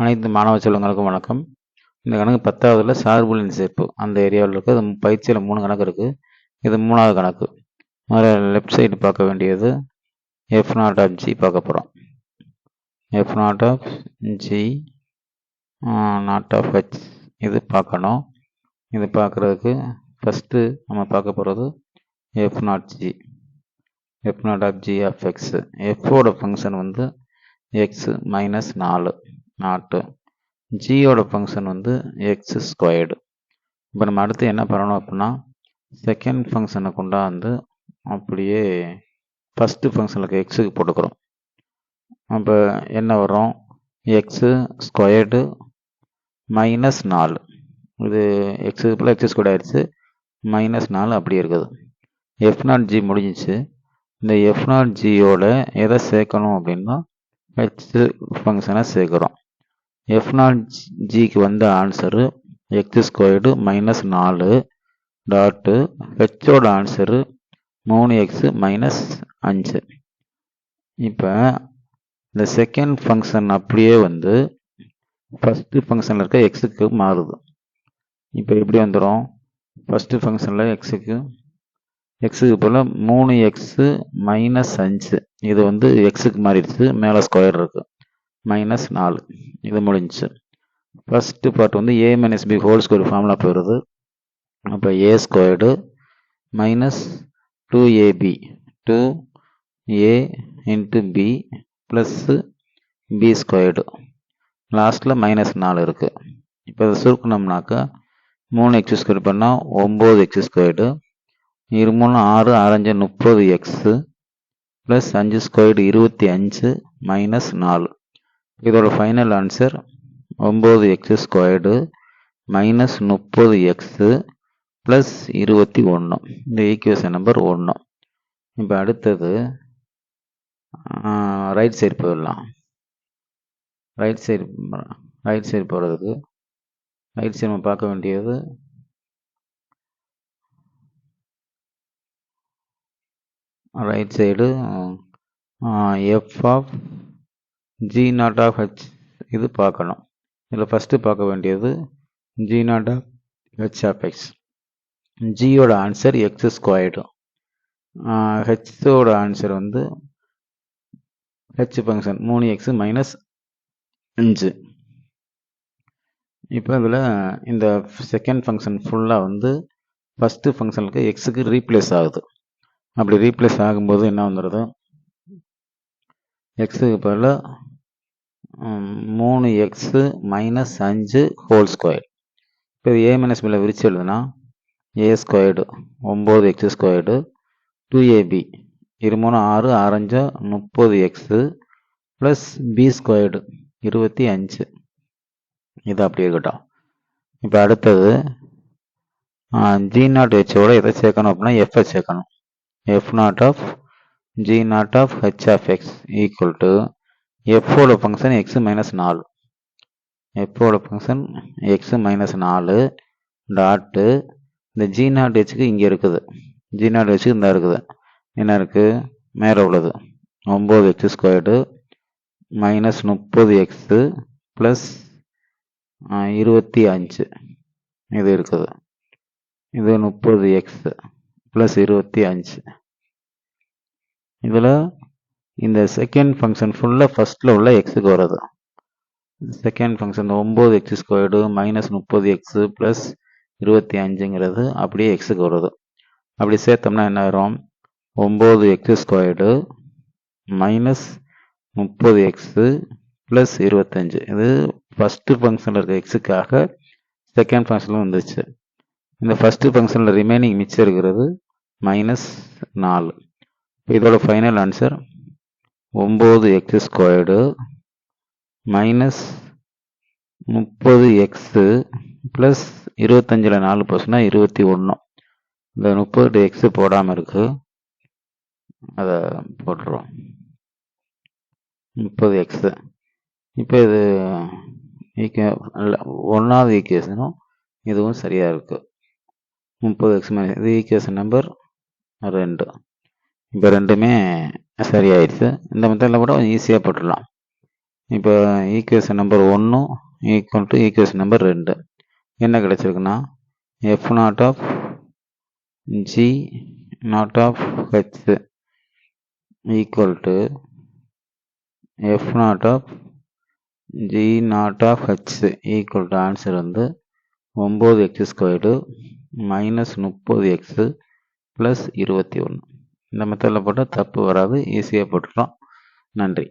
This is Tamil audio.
அனைத்து மாணவ செல்வங்களுக்கும் வணக்கம். இந்த கணக்கு பத்தாவதுல சார்புலின் சேர்ப்பு. அந்த ஏரியாவில் இருக்குது அது பயிற்சியில் மூணு கணக்கு இருக்குது இது மூணாவது கணக்கு. முதல்ல லெஃப்ட் சைடு பார்க்க வேண்டியது எஃப் நாட் ஆஃப் ஜி பார்க்க போகிறோம் f naught of g naught of h இது பார்க்கணும். இது பார்க்குறதுக்கு ஃபஸ்ட்டு நம்ம பார்க்க போகிறது f naught g f naught of g of x எஃபோட function வந்து எக்ஸு மைனஸ் நாலு. நாட்டு ஜியோட ஃபங்க்ஷன் வந்து எக்ஸ் ஸ்கொயர்டு இப்போ நம்ம அடுத்து என்ன பண்ணணும் அப்படின்னா செகண்ட் ஃபங்க்ஷனை கொண்டாந்து அப்படியே ஃபஸ்ட்டு ஃபங்க்ஷனுக்கு எக்ஸுக்கு போட்டுக்கிறோம். அப்போ என்ன வரும்? எக்ஸு ஸ்கொயர்டு மைனஸ் நாலு. இது எக்ஸுக்கு போல் எக்ஸ் ஸ்கொயர்ட் ஆயிடுச்சு. மைனஸ் நாலு அப்படியே இருக்குது. எஃப் நாட் ஜி முடிஞ்சிச்சு. இந்த எஃப் நாட் ஜியோட எதை சேர்க்கணும் அப்படின்னா ஹெச் ஃபங்க்ஷனை சேர்க்குறோம். எஃப் நாட் ஜிக்கு வந்த ஆன்சரு எக்ஸ் ஸ்கொயர்டு மைனஸ் நாலு டாட்டு ஹெச்சோட ஆன்சரு மூணு எக்ஸு மைனஸ் அஞ்சு. இப்போ இந்த செகண்ட் ஃபங்க்ஷன் அப்படியே வந்து ஃபஸ்ட்டு ஃபங்க்ஷனில் இருக்க எக்ஸுக்கு மாறுது. இப்போ எப்படி வந்துடும் ஃபஸ்ட்டு ஃபங்க்ஷனில் எக்ஸுக்கு எக்ஸுக்கு போல் மூணு எக்ஸு மைனஸ் அஞ்சு. இது வந்து எக்ஸுக்கு மாறிடுச்சு மேலே ஸ்கொயர் இருக்குது மைனஸ் நாலு. இது முடிஞ்சிச்சு. ஃபஸ்ட்டு பார்ட் வந்து a minus b whole square formula போயிடுது. அப்போ a squared minus two ab two a into b plus b squared லாஸ்ட்டில் மைனஸ் நாலு இருக்குது இப்போ அதை சுருக்கணும்னாக்கா மூணு எக்ஸ் ஸ்கொயர் பண்ணால் ஒம்பது எக்ஸ் ஸ்கொயர்டு இரு மூணு ஆறு ஆரஞ்சு முப்பது எக்ஸு ப்ளஸ் அஞ்சு ஸ்கொயர்டு இருபத்தி அஞ்சு மைனஸ் நாலு. இதோட ஃபைனல் ஆன்சர் ஒம்பது எக்ஸ் ஸ்கொயர்டு மைனஸ் முப்பது எக்ஸு ப்ளஸ் இருபத்தி ஒன்று இந்த ஈக்குவேஷன் நம்பர் ஒன்று இப்போ அடுத்தது ரைட் சைடு போயிடலாம். ரைட் சைடு ரைட் சைடு போகிறதுக்கு ரைட் சைடு நம்ம பார்க்க வேண்டியது right side f of g not of h இது பார்க்கணும். இதில் ஃபஸ்ட்டு பார்க்க வேண்டியது g not of h of x ஜியோட answer X squared ஹெச்சோட ஆன்சர் வந்து ஹெச் ஃபங்க்ஷன் மூணு எக்ஸ் மைனஸ் அஞ்சு. இப்போ இதில் இந்த செகண்ட் ஃபங்க்ஷன் ஃபுல்லாக வந்து ஃபஸ்ட்டு ஃபங்க்ஷனுக்கு எக்ஸுக்கு ரீப்ளேஸ் ஆகுது. அப்படி ரீப்ளேஸ் ஆகும்போது என்ன வந்துடுது எக்ஸுக்கு பதில் மூணு எக்ஸு மைனஸ் அஞ்சு ஹோல் ஸ்கொயர் இப்போ ஏ மைனஸ் பியில் விரிச்சு எழுதுனா ஏ ஸ்கொயர்டு ஒம்பது எக்ஸ் ஸ்கொயர்டு டூ ஏபி இரு மூணு ஆறு ஆரஞ்சு முப்பது எக்ஸு ப்ளஸ் பி ஸ்கொயர்டு இருபத்தி அஞ்சு. இது அப்படி இருக்கட்டும். இப்போ அடுத்தது ஜி நாட் ஹெச்சோட எதை சேர்க்கணும் அப்படின்னா எஃப்ஐ சேர்க்கணும். F not of g not of h of x equal to எஃப்போட function X minus நாலு. எஃப்போட ஃபங்க்ஷன் எக்ஸ் மைனஸ் நாலு டாட்டு இந்த ஜி நாட் ஹெச்சுக்கு இங்கே இருக்குது. ஜி நாட் ஹெச்சுக்கு இந்த இருக்குது. என்ன இருக்குது மேலே உள்ளது. ஒம்பது எக்ஸ் ஸ்கொயர்டு மைனஸ் முப்பது எக்ஸு ப்ளஸ் இருபத்தி அஞ்சு. இது இருக்குது. இது முப்பது எக்ஸு ப்ளஸ் இருபத்தி அஞ்சு. இதில் இந்த செகண்ட் ஃபங்க்ஷன் ஃபுல்லாக ஃபஸ்ட்டில் உள்ள எக்ஸுக்கு வருது செகண்ட் ஃபங்க்ஷன் ஒம்பது எக்ஸ் ஸ்கொயர்டு மைனஸ் முப்பது எக்ஸு ப்ளஸ் இருபத்தி அஞ்சுங்கிறது அப்படியே எக்ஸுக்கு வருது அப்படி சேர்த்தோம்னா என்ன வரும்? ஒம்பது எக்ஸ் ஸ்கொயர்டு மைனஸ் முப்பது எக்ஸு ப்ளஸ் இருபத்தஞ்சு இது ஃபஸ்ட்டு ஃபங்க்ஷனில் இருக்க எக்ஸுக்காக செகண்ட் ஃபங்க்ஷனில் வந்துச்சு இந்த ஃபஸ்ட்டு ஃபங்க்ஷனில் ரிமைனிங் மிச்சம் இருக்கிறது மைனஸ் நாலு. இதோட ஃபைனல் ஆன்சர் ஒம்பது எக்ஸ் ஸ்கொயர்டு மைனஸ் முப்பது எக்ஸு ப்ளஸ் இருபத்தஞ்சில் நாலு பர்சனா இருபத்தி ஒன்று இந்த முப்பது எக்ஸு போடாமல் இருக்குது அதை போட்டுருவோம். முப்பது எக்ஸு இப்போ இது ஈக்குவே ஒன்றாவது ஈக்குவேஷனும் இதுவும் சரியாக இருக்குது முப்பது எக்ஸ் மைனஸ் இது ஈக்குவேஷன் நம்பர் ரெண்டு. இப்போ ரெண்டுமே சரியாயிடுச்சு இந்த மெத்தடில் கூட கொஞ்சம் ஈஸியாக போட்டுடலாம். இப்போ ஈக்குவேஷன் நம்பர் ஒன்றும் ஈக்குவல் டு ஈக்குவேஷன் நம்பர் ரெண்டு. என்ன கிடச்சிருக்குன்னா f not of g not of h equal to f not of g not of h equal to answer வந்து ஒம்பது எக்ஸ் ஸ்கொயர்டு மைனஸ் முப்பது எக்ஸு ப்ளஸ் இருபத்தி ஒன்று இந்த மெத்தடில் போட்டால் தப்பு வராது ஈஸியாக போட்டுடலாம் நன்றி.